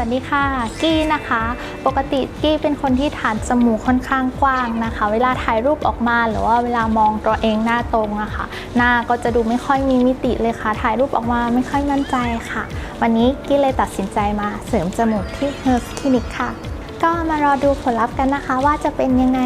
วัสดีค่ะ กี้นะคะ ปกติกี้เป็นคนที่ฐานจมูกค่อนข้างกว้างนะคะ เวลาถ่ายรูปออกมาหรือว่าเวลามองตัวเองหน้าตรงอะค่ะ หน้าก็จะดูไม่ค่อยมีมิติเลยค่ะ ถ่ายรูปออกมาไม่ค่อยมั่นใจค่ะ วันนี้กี้เลยตัดสินใจมาเสริมจมูกที่ h e r s Clinic ค่ะ ก็มารอดูผลลัพธ์กันนะคะว่าจะเป็นยังไง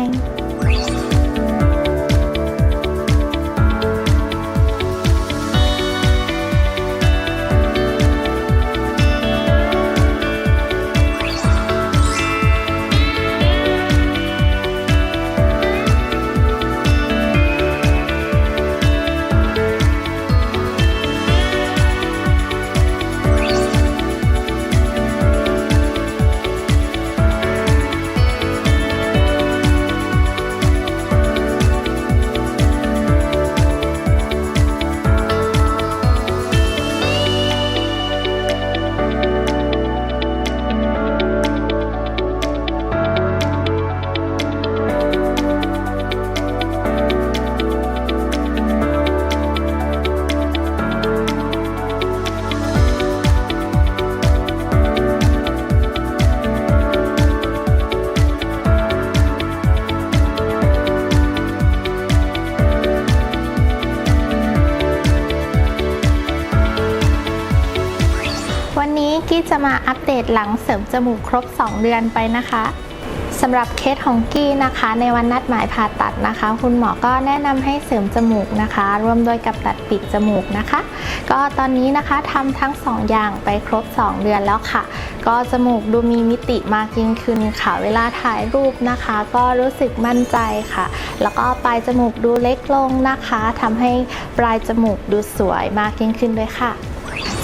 กี้จะมาอัปเดตหลังเสริมจมูกครบ 2 เดือนไปนะคะสำหรับเคสของกี้นะคะ ในวันนัดหมายผ่าตัดนะคะ คุณหมอก็แนะนำให้เสริมจมูกนะคะร่วมโดยกับตัดปีกจมูกนะคะ ก็ตอนนี้นะคะทำทั้ง 2 อย่างไปครบ 2 เดือนแล้วค่ะ ก็จมูกดูมีมิติมากยิ่งขึ้นค่ะ เวลาถ่ายรูปนะคะ ก็รู้สึกมั่นใจค่ะ แล้วก็ปลายจมูกดูเล็กลงนะคะทำให้ปลายจมูกดูสวยมากยิ่งขึ้นด้วยค่ะ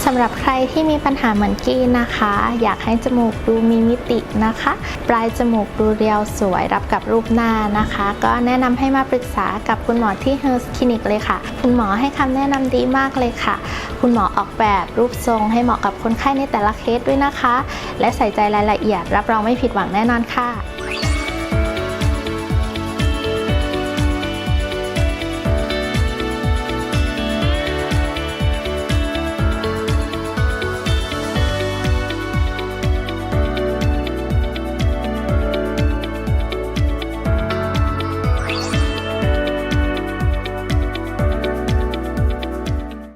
สำหรับใครที่มีปัญหาเหมือนกี้นะคะ อยากให้จมูกดูมีมิตินะคะ ปลายจมูกดูเรียวสวยรับกับรูปหน้านะคะ ก็แนะนำให้มาปรึกษากับคุณหมอที่ h e r s Clinic เลยค่ะ คุณหมอให้คำแนะนำดีมากเลยค่ะ คุณหมอออกแบบรูปทรงให้เหมาะกับคนไข้ในแต่ละเคสด้วยนะคะ และใส่ใจรายละเอียด รับรองไม่ผิดหวังแน่นอนค่ะ